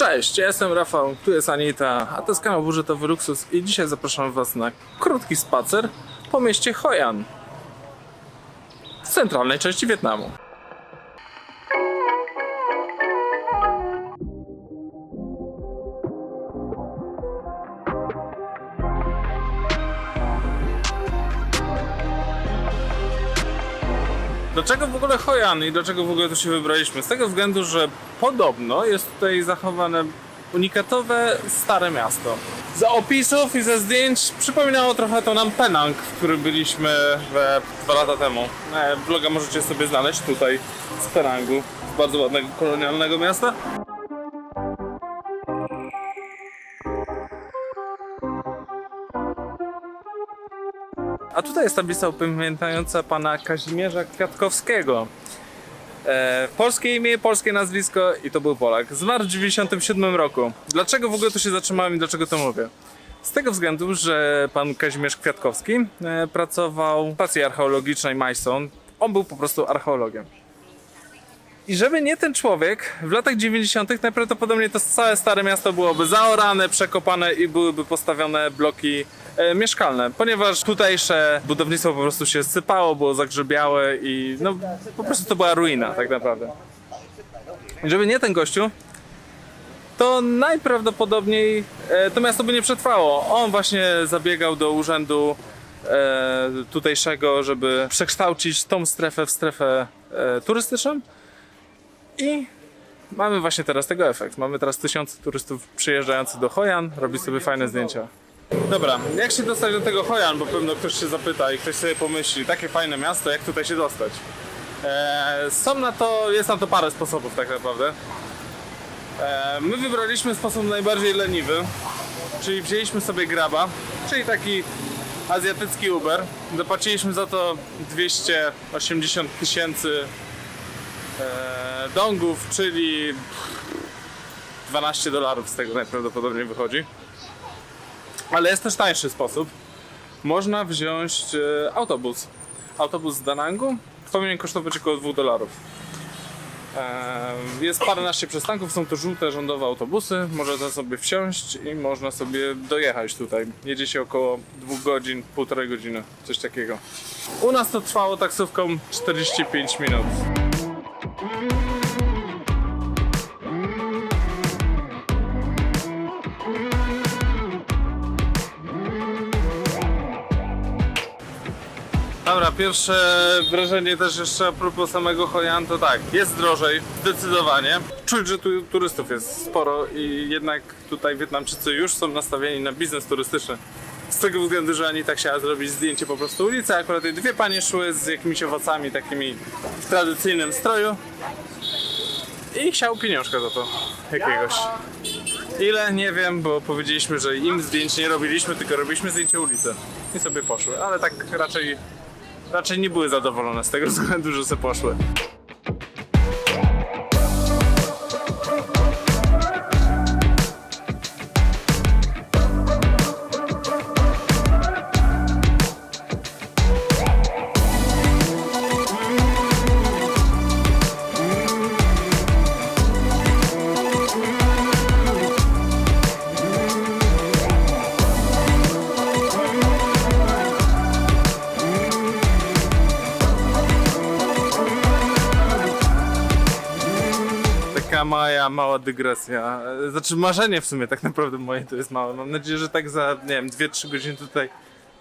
Cześć, ja jestem Rafał, tu jest Anita, a to jest kanał Budżetowy Luksus i dzisiaj zapraszam Was na krótki spacer po mieście Hoi An w centralnej części Wietnamu. Dlaczego w ogóle Hoi An i dlaczego w ogóle tu się wybraliśmy? Z tego względu, że podobno jest tutaj zachowane unikatowe stare miasto. Z opisów i ze zdjęć przypominało trochę to nam Penang, w którym byliśmy we, dwa lata temu. E, Vloga możecie sobie znaleźć tutaj z Penangu, z bardzo ładnego kolonialnego miasta. A tutaj jest tablica upamiętniająca pana Kazimierza Kwiatkowskiego. E, polskie imię, polskie nazwisko i to był Polak. Zmarł w 97 roku. Dlaczego w ogóle tu się zatrzymałem i dlaczego to mówię? Z tego względu, że pan Kazimierz Kwiatkowski e, pracował w stacji archeologicznej Majson. On był po prostu archeologiem. I żeby nie ten człowiek, w latach 90. najprawdopodobniej to całe stare miasto byłoby zaorane, przekopane i byłyby postawione bloki mieszkalne, ponieważ tutejsze budownictwo po prostu się sypało, było zagrzebiałe i no po prostu to była ruina tak naprawdę. Żeby nie ten gościu, to najprawdopodobniej e, to miasto by nie przetrwało. On właśnie zabiegał do urzędu e, tutejszego, żeby przekształcić tą strefę w strefę e, turystyczną. I mamy właśnie teraz tego efekt. Mamy teraz tysiące turystów przyjeżdżających do Hojan, robić sobie fajne zdjęcia. Dobra, jak się dostać do tego Hojan, bo pewno ktoś się zapyta i ktoś sobie pomyśli, takie fajne miasto, jak tutaj się dostać? Eee, są na to, jest na to parę sposobów tak naprawdę. Eee, my wybraliśmy sposób najbardziej leniwy, czyli wzięliśmy sobie graba, czyli taki azjatycki Uber. Zapłaciliśmy za to 280 tysięcy e, dongów, czyli 12 dolarów z tego najprawdopodobniej wychodzi. Ale jest też tańszy sposób. Można wziąć e, autobus. Autobus z Danangu powinien kosztować około 2 dolarów. E, Jest paręnaście przystanków, są to żółte rządowe autobusy. Można sobie wsiąść i można sobie dojechać tutaj. Jedzie się około 2 godzin, półtorej godziny, coś takiego. U nas to trwało taksówką 45 minut. Dobra, pierwsze wrażenie też jeszcze a propos samego Hojan, to tak, jest drożej, zdecydowanie. Czuć, że tu turystów jest sporo i jednak tutaj Wietnamczycy już są nastawieni na biznes turystyczny. Z tego względu, że ani tak chciała zrobić zdjęcie po prostu ulicy, akurat te dwie panie szły z jakimiś owocami takimi w tradycyjnym stroju i chciał pieniążka za to jakiegoś. Ile? Nie wiem, bo powiedzieliśmy, że im zdjęć nie robiliśmy, tylko robiliśmy zdjęcie ulicy. I sobie poszły, ale tak raczej raczej nie były zadowolone z tego względu, że se poszły. Taka moja mała dygresja. Znaczy marzenie w sumie tak naprawdę moje to jest małe. Mam nadzieję, że tak za, nie wiem, 2-3 godziny tutaj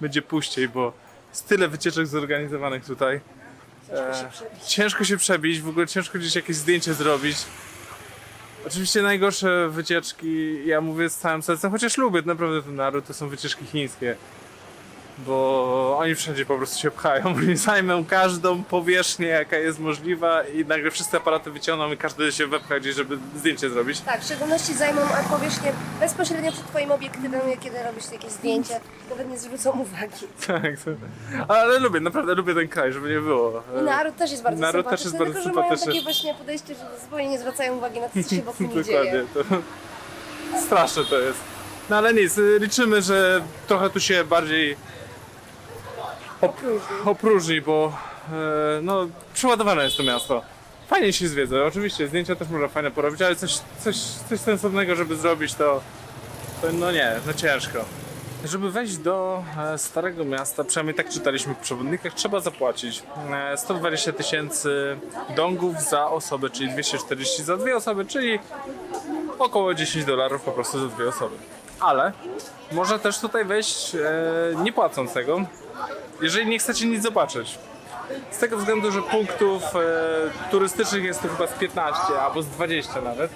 będzie puściej, bo jest tyle wycieczek zorganizowanych tutaj. E, ciężko się przebić, w ogóle ciężko gdzieś jakieś zdjęcie zrobić. Oczywiście najgorsze wycieczki, ja mówię z całym sercem, chociaż lubię naprawdę ten naród, to są wycieczki chińskie. Bo oni wszędzie po prostu się pchają, oni zajmą każdą powierzchnię, jaka jest możliwa i nagle wszyscy aparaty wyciągną i każdy się wepcha gdzieś, żeby zdjęcie zrobić. Tak, w szczególności zajmą powierzchnię bezpośrednio przed Twoim obiektywem, kiedy robisz jakieś zdjęcia, nawet nie zwrócą uwagi. Tak, ale lubię, naprawdę lubię ten kraj, żeby nie było. I naród też jest bardzo Naród też sympatyczny, jest bardzo tylko że mają takie właśnie podejście, że zupełnie nie zwracają uwagi na to, co się wokół nich Dokładnie, dzieje. to straszne to jest. No ale nic, liczymy, że trochę tu się bardziej op- opróżni, bo e, no, przeładowane jest to miasto. fajnie się zwiedza. Oczywiście zdjęcia też można fajne porobić, ale coś, coś, coś sensownego, żeby zrobić, to, to no nie, no ciężko. Żeby wejść do e, Starego Miasta, przynajmniej tak czytaliśmy w przewodnikach, trzeba zapłacić e, 120 tysięcy dongów za osobę, czyli 240 za dwie osoby, czyli około 10 dolarów po prostu za dwie osoby. Ale można też tutaj wejść e, nie płacąc tego, jeżeli nie chcecie nic zobaczyć. Z tego względu, że punktów e, turystycznych jest tu chyba z 15 albo z 20 nawet.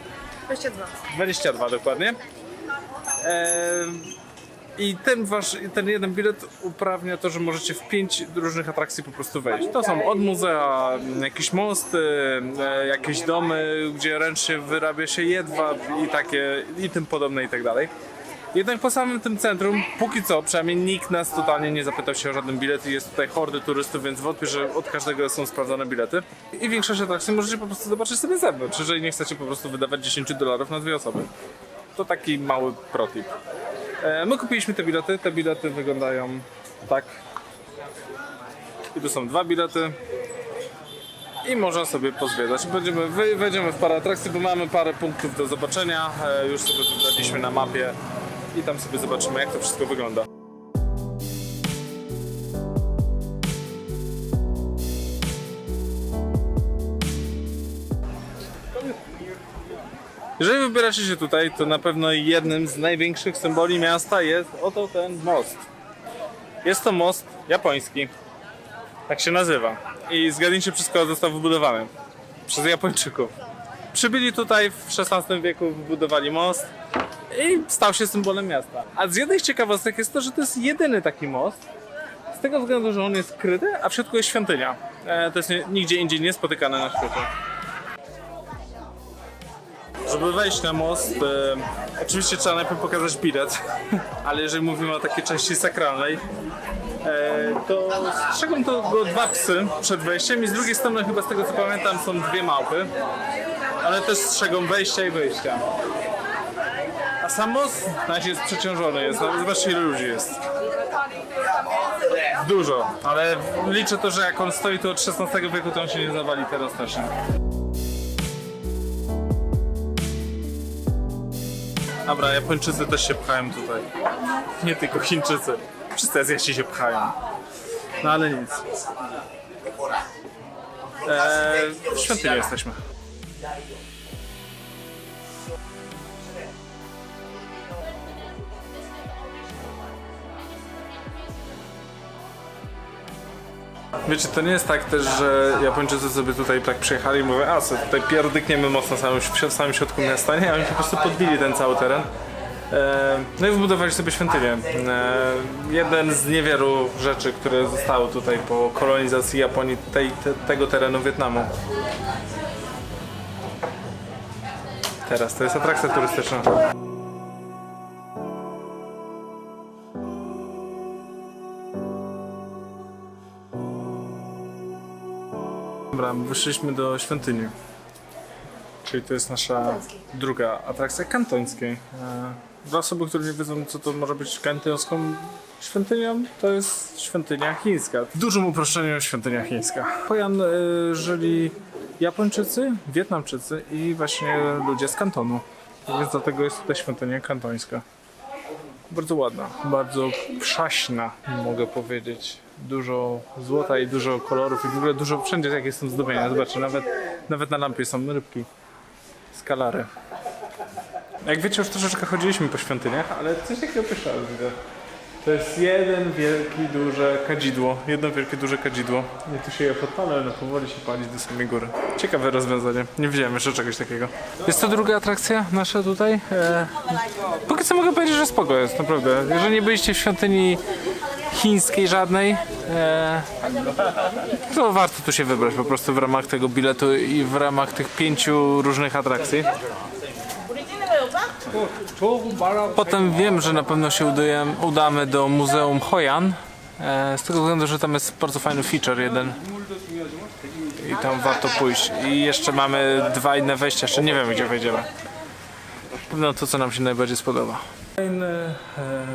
22. 22 dokładnie. E, I ten wasz, ten jeden bilet uprawnia to, że możecie w pięć różnych atrakcji po prostu wejść. To są od muzea, jakieś mosty, e, jakieś domy, gdzie ręcznie wyrabia się jedwab i takie, i tym podobne i tak dalej. Jednak po samym tym centrum, póki co, przynajmniej nikt nas totalnie nie zapytał się o żaden bilet i jest tutaj hordy turystów, więc wątpię, że od każdego są sprawdzone bilety. I większość atrakcji możecie po prostu zobaczyć sobie z zewnątrz, jeżeli nie chcecie po prostu wydawać 10 dolarów na dwie osoby. To taki mały protip. E, my kupiliśmy te bilety, te bilety wyglądają tak. I tu są dwa bilety. I można sobie pozwiedzać. Będziemy, wejdziemy w parę atrakcji, bo mamy parę punktów do zobaczenia. E, już sobie wybraliśmy na mapie i tam sobie zobaczymy, jak to wszystko wygląda. Jeżeli wybieracie się tutaj, to na pewno jednym z największych symboli miasta jest oto ten most. Jest to most japoński. Tak się nazywa. I zgadnijcie kogo został wybudowany. Przez Japończyków. Przybyli tutaj w XVI wieku, wybudowali most i stał się symbolem miasta. A z jednej z ciekawostek jest to, że to jest jedyny taki most, z tego względu, że on jest skryty, a w środku jest świątynia. E, to jest nigdzie indziej niespotykane na świecie. Żeby wejść na most, e, oczywiście trzeba najpierw pokazać bilet, ale jeżeli mówimy o takiej części sakralnej, e, to strzegą to go dwa psy przed wejściem i z drugiej strony chyba z tego co pamiętam są dwie małpy, ale też strzegą wejścia i wyjścia. A sam most na jest przeciążony, jest, no, zobaczcie ile ludzi jest. Dużo, ale liczę to, że jak on stoi tu od XVI wieku, to on się nie zawali teraz też. Dobra, Japończycy też się pchają tutaj. Nie tylko Chińczycy. Wszyscy Azjaci się pchają. No ale nic. Eee, w świątyni jesteśmy. Wiecie, to nie jest tak też, że Japończycy sobie tutaj tak przyjechali i mówią, a co, tutaj pierdykniemy mocno w samym, w samym środku miasta. Nie, oni po prostu podbili ten cały teren. E, No i wybudowali sobie świątynię. E, Jeden z niewielu rzeczy, które zostały tutaj po kolonizacji Japonii tej, te, tego terenu Wietnamu. Teraz to jest atrakcja turystyczna. Wyszliśmy do świątyni. Czyli to jest nasza druga atrakcja kantońskiej. E, Dla osoby, które nie wiedzą, co to może być kantońską świątynią, to jest świątynia chińska. W dużym uproszczeniu świątynia chińska. Pojan e, żyli Japończycy, Wietnamczycy i właśnie ludzie z kantonu. Więc dlatego jest tutaj świątynia kantońska. Bardzo ładna, bardzo przaśna, mogę powiedzieć. Dużo złota i dużo kolorów i w ogóle dużo wszędzie jakie są zdobienia. Zobaczcie, nawet, nawet na lampie są rybki, skalary. Jak wiecie, już troszeczkę chodziliśmy po świątyniach, ale coś takiego pierwszy raz widzę. To jest jeden wielki, duże kadzidło. Jedno wielkie, duże kadzidło. Nie tu się je podpala, ale powoli się palić do samej góry. Ciekawe rozwiązanie. Nie widziałem jeszcze czegoś takiego. Jest to druga atrakcja nasza tutaj. E, Póki co mogę powiedzieć, że spoko jest, naprawdę. Jeżeli nie byliście w świątyni chińskiej żadnej, e, to warto tu się wybrać po prostu w ramach tego biletu i w ramach tych pięciu różnych atrakcji. Potem wiem, że na pewno się udamy do Muzeum Hoyan. E, z tego względu, że tam jest bardzo fajny feature jeden. I tam warto pójść. I jeszcze mamy dwa inne wejścia, jeszcze nie wiemy gdzie wejdziemy. Pewno to, co nam się najbardziej spodoba. Kolejny e,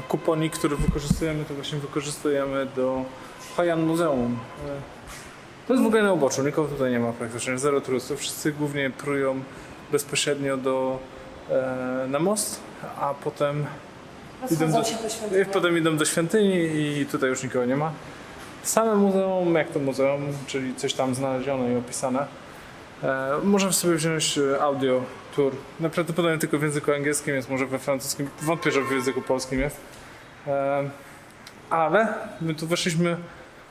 kuponik, który wykorzystujemy, to właśnie wykorzystujemy do Hoyan Muzeum. To jest w ogóle na uboczu, nikogo tutaj nie ma praktycznie, zero turystów. Wszyscy głównie prują bezpośrednio do, e, na most, a potem idą do, do świątyni. i potem idą do świątyni i tutaj już nikogo nie ma. Same muzeum, jak to muzeum, czyli coś tam znalezione i opisane. E, możemy sobie wziąć e, audio tour. No, prawdopodobnie tylko w języku angielskim jest, może we francuskim. Wątpię, że w języku polskim jest. Ale my tu weszliśmy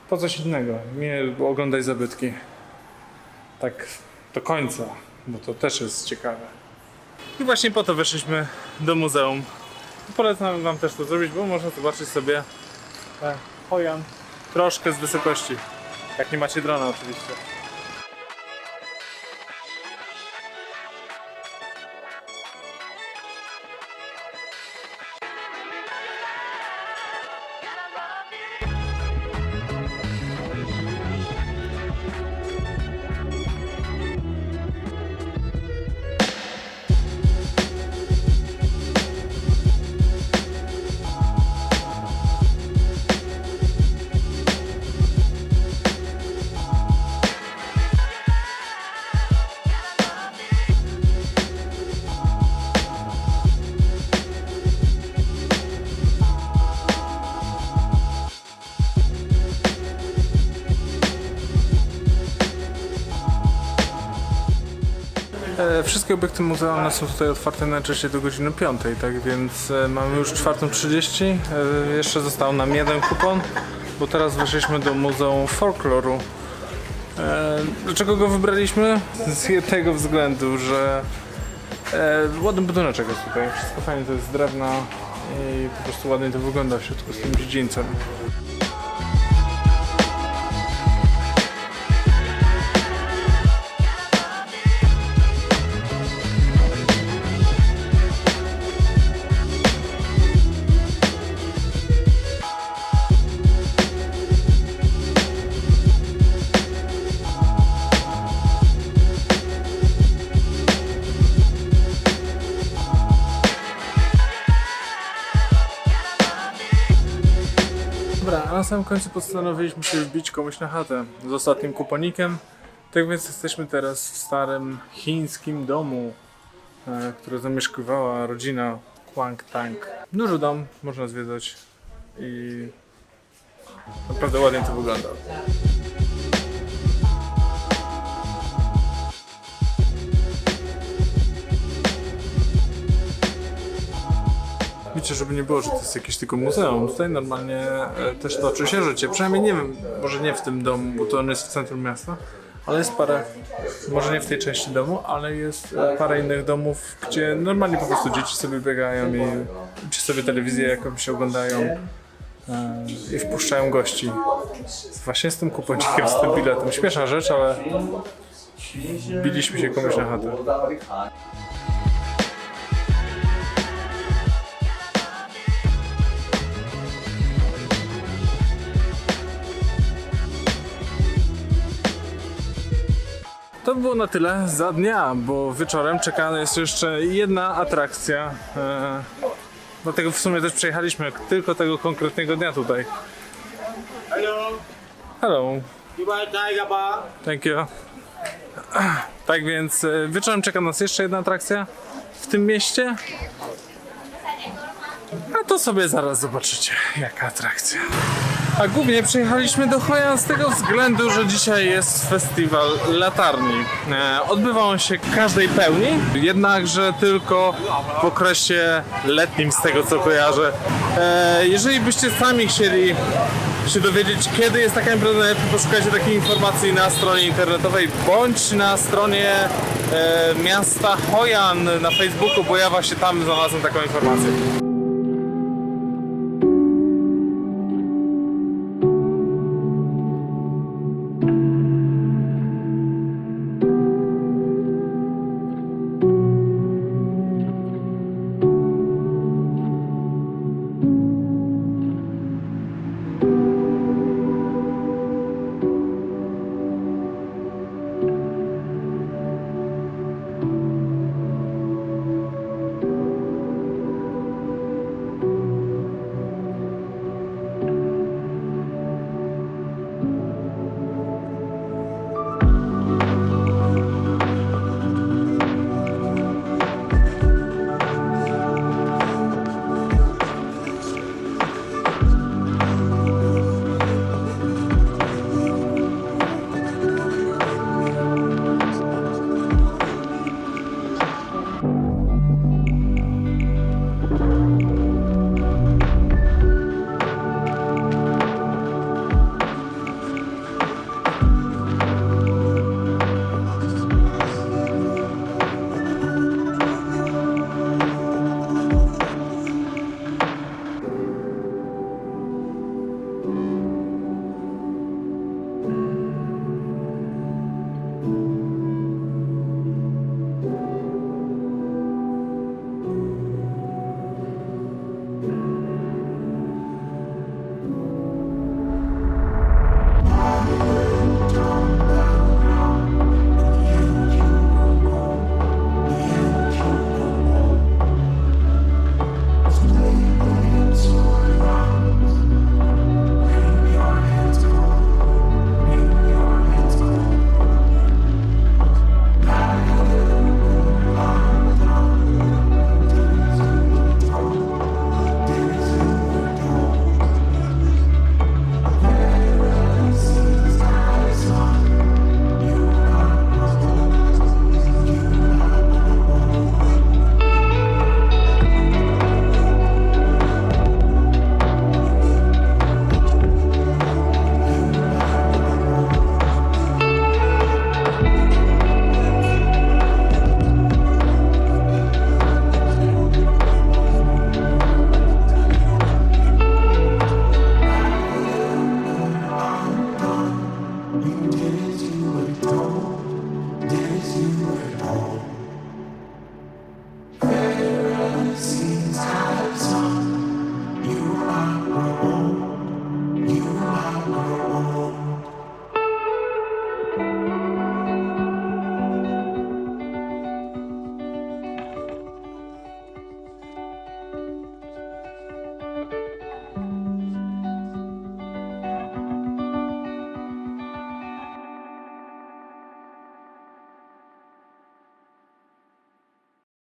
po coś innego. Nie oglądać zabytki. Tak do końca, bo to też jest ciekawe. I właśnie po to weszliśmy do muzeum. Polecam Wam też to zrobić, bo można zobaczyć sobie e, Hojan troszkę z wysokości. Jak nie macie drona oczywiście. Wszystkie obiekty muzealne są tutaj otwarte najczęściej do godziny 5, tak więc e, mamy już 4.30. E, Jeszcze został nam jeden kupon, bo teraz weszliśmy do Muzeum Folkloru. E, Dlaczego go wybraliśmy? Z jednego względu, że ładny budyneczek jest tutaj. Wszystko fajnie, to jest z drewna i po prostu ładnie to wygląda w środku z tym dziedzińcem. Samym końcu postanowiliśmy się wbić komuś na chatę z ostatnim kuponikiem. Tak więc jesteśmy teraz w starym chińskim domu, e, które zamieszkiwała rodzina Kwang Tang. Duży dom, można zwiedzać i naprawdę ładnie to wygląda. Wiecie, żeby nie było, że to jest jakieś tylko muzeum. Tutaj normalnie e, też toczy się życie. Przynajmniej nie wiem, może nie w tym domu, bo to on jest w centrum miasta, ale jest parę, może nie w tej części domu, ale jest e, parę innych domów, gdzie normalnie po prostu dzieci sobie biegają i czy sobie telewizję jakąś oglądają e, i wpuszczają gości. Właśnie z tym kuponcikiem, z tym biletem. Śmieszna rzecz, ale biliśmy się komuś na chatę. To by było na tyle za dnia, bo wieczorem czeka nas jeszcze jedna atrakcja. E, dlatego w sumie też przejechaliśmy tylko tego konkretnego dnia tutaj. Hello, Hello, thank you. Tak więc e, wieczorem czeka nas jeszcze jedna atrakcja w tym mieście. A to sobie zaraz zobaczycie, jaka atrakcja. A głównie przyjechaliśmy do Hojan z tego względu, że dzisiaj jest festiwal latarni. E, odbywa on się każdej pełni, jednakże tylko w okresie letnim z tego co kojarzę. E, jeżeli byście sami chcieli się dowiedzieć, kiedy jest taka impreza, najlepiej poszukajcie takiej informacji na stronie internetowej bądź na stronie e, miasta Hojan na Facebooku, bo ja właśnie tam znalazłem taką informację.